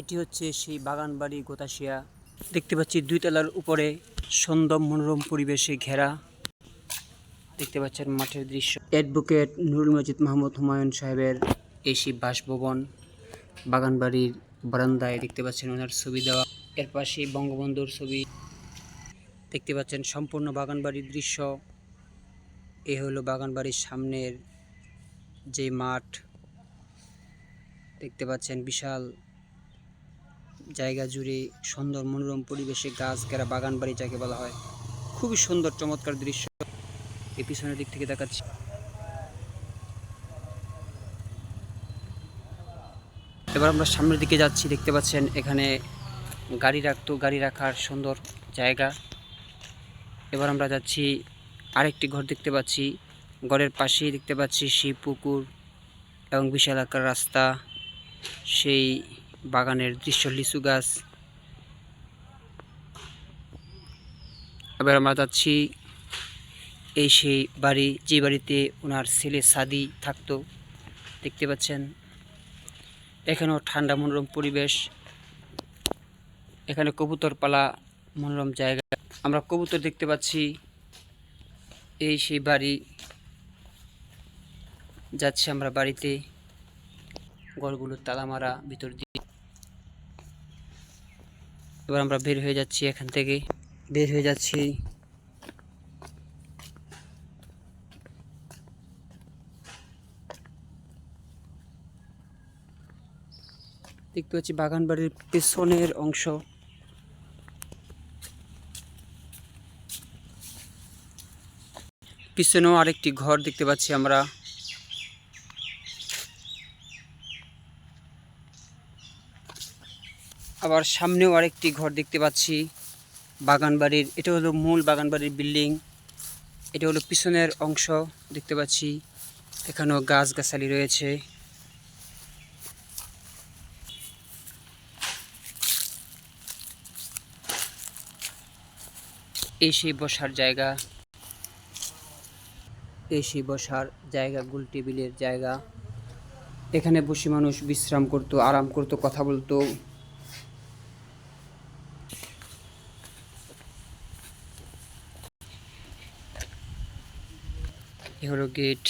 এটি হচ্ছে সেই বাগানবাড়ি গোতাশিয়া দেখতে পাচ্ছি দুই তলার উপরে সুন্দর মনোরম পরিবেশে ঘেরা। দেখতে পাচ্ছেন মাঠের দৃশ্য। অ্যাডভোকেট নুরুল মজিদ মাহমুদ হুমায়ুন সাহেবের এই সেই বাসভবন। বাগানবাড়ির বারান্দায় দেখতে পাচ্ছেন ওনার ছবি দেওয়া। এর পাশে বঙ্গবন্ধুর ছবি। দেখতে পাচ্ছেন সম্পূর্ণ বাগানবাড়ির দৃশ্য। এ হলো বাগানবাড়ির সামনের যে মাঠ। দেখতে পাচ্ছেন বিশাল জায়গা জুড়ে সুন্দর মনোরম পরিবেশে গাছ ঘেরা বাগান বাড়ি যাকে বলা হয়, খুবই সুন্দর চমৎকার দৃশ্য। এই পিছনের দিক থেকে দেখাচ্ছি। এবার আমরা সামনের দিকে যাচ্ছি, দেখতে পাচ্ছেন এখানে গাড়ি রাখতো, গাড়ি রাখার সুন্দর জায়গা। এবার আমরা যাচ্ছি, আরেকটি ঘর দেখতে পাচ্ছি, ঘরের পাশেই দেখতে পাচ্ছি শিব পুকুর এবং বিশাল আকার রাস্তা। সেই বাগানের দৃশ্য, লিচু গাছ। এবার আমরা যাচ্ছি এই সেই বাড়ি, যে বাড়িতে ওনার ছেলে সাদি থাকতো, দেখতে পাচ্ছেন। এখানেও ঠান্ডা মনোরম পরিবেশ। এখানে কবুতর পালা মনোরম জায়গা। আমরা কবুতর দেখতে পাচ্ছি। এই সেই বাড়ি। যাচ্ছি আমরা বাড়িতে। ঘরগুলো তালা মারা ভিতর দিয়ে। এবার আমরা বের হয়ে যাচ্ছি এখান থেকে বের হয়ে যাচ্ছি। দেখতে পাচ্ছি বাগান বাড়ির পেছনের অংশ। পিছনেও আরেকটি ঘর দেখতে পাচ্ছি আমরা। আবার সামনেও আরেকটি ঘর দেখতে পাচ্ছি। বাগানবাড়ির, এটা হলো মূল বাগানবাড়ির বিল্ডিং। এটা হলো পিছনের অংশ দেখতে পাচ্ছি। এখানেও গাছগাছালি রয়েছে। এই সেই বসার জায়গা। এই সেই বসার জায়গা, গোল টেবিলের জায়গা। এখানে বসে মানুষ বিশ্রাম করতো, আরাম করতো, কথা বলতো। এ গেট